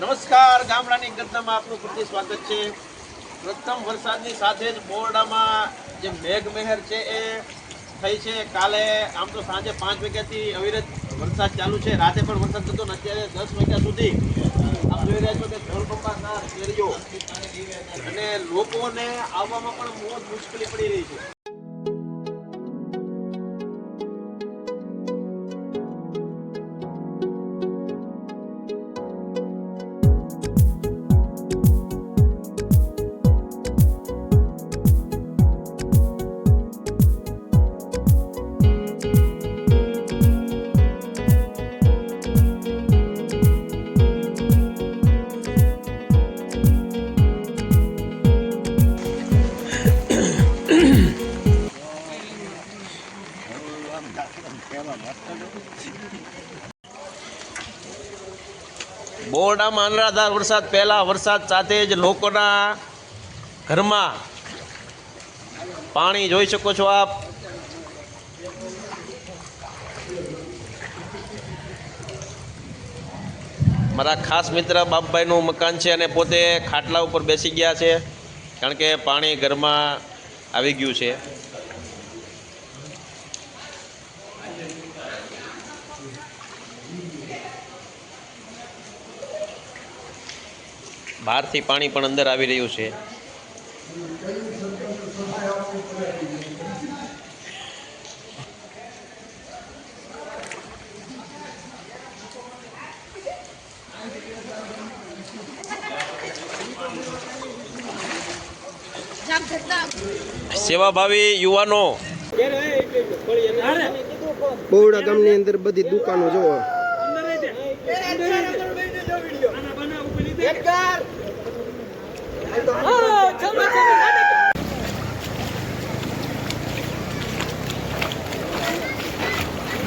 નમસ્કાર, ગામડાની ગરદામાં આપનું ફરીથી સ્વાગત છે. પ્રથમ વરસાદની સાથે જ બોરડામાં જે મેઘ મહેર છે એ થઈ છે. કાલે આમ તો સાંજે પાંચ વાગ્યાથી અવિરત વરસાદ ચાલુ છે. રાતે પણ વરસાદ થતો ને અત્યારે દસ વાગ્યા સુધી આપ જોઈ રહ્યા છો કે અને લોકોને આવવામાં પણ બહુ મુશ્કેલી પડી રહી છે. બોરડામાં અનરાધાર વરસાદ, પહેલા વરસાદ સાથે જ લોકોના ઘરમાં પાણી જોઈ શકો છો આપ. મારા ખાસ મિત્ર બાપભાઈનું મકાન છે અને પોતે ખાટલા ઉપર બેસી ગયા છે, કારણ કે પાણી ઘરમાં આવી ગયું છે. બહારથી પાણી પણ અંદર આવી રહ્યું છે. સેવાભાવી યુવાનો. બહુડા ગામની અંદર બધી દુકાનો જોવો.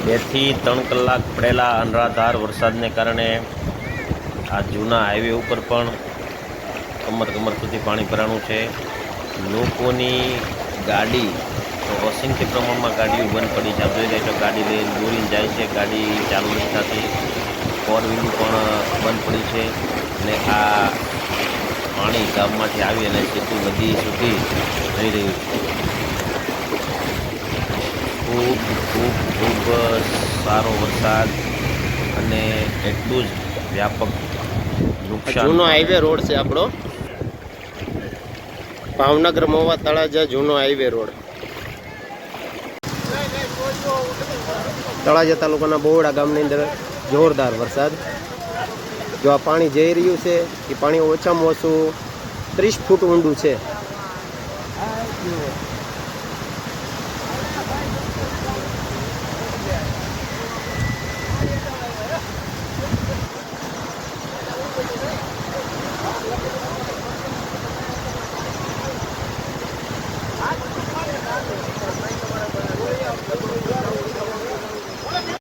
બેથી ત્રણ કલાક પડેલા અનરાધાર વરસાદને કારણે આ જૂના હાઈવે ઉપર પણ કમર કમર સુધી પાણી ભરાણું છે. લોકોની ગાડી, તો અસંખ્ય પ્રમાણમાં ગાડીઓ બંધ પડી છે. આપ જોઈ છો, ગાડી લઈને દોરીને જાય છે, ગાડી ચાલુ નથી થતી ફોર વ્હીલ પણ બંધ પડી છે. અને આ પાણી ગામમાંથી આવી અને સીધું નદી સુધી જઈ રહ્યું છે. ખૂબ ખૂબ ખૂબ સારો વરસાદ અને એટલું જ વ્યાપક નુકસાન જૂનો હાઈવે રોડ છે આપણો. ભાવનગર મોવા તળાજા જૂનો હાઈવે રોડ. તળાજા તાલુકાના બહોળા ગામની અંદર જોરદાર વરસાદ. જો આ પાણી જઈ રહ્યું છે, એ પાણી ઓછામાં ઓછું ત્રીસ ફૂટ ઊંડું છે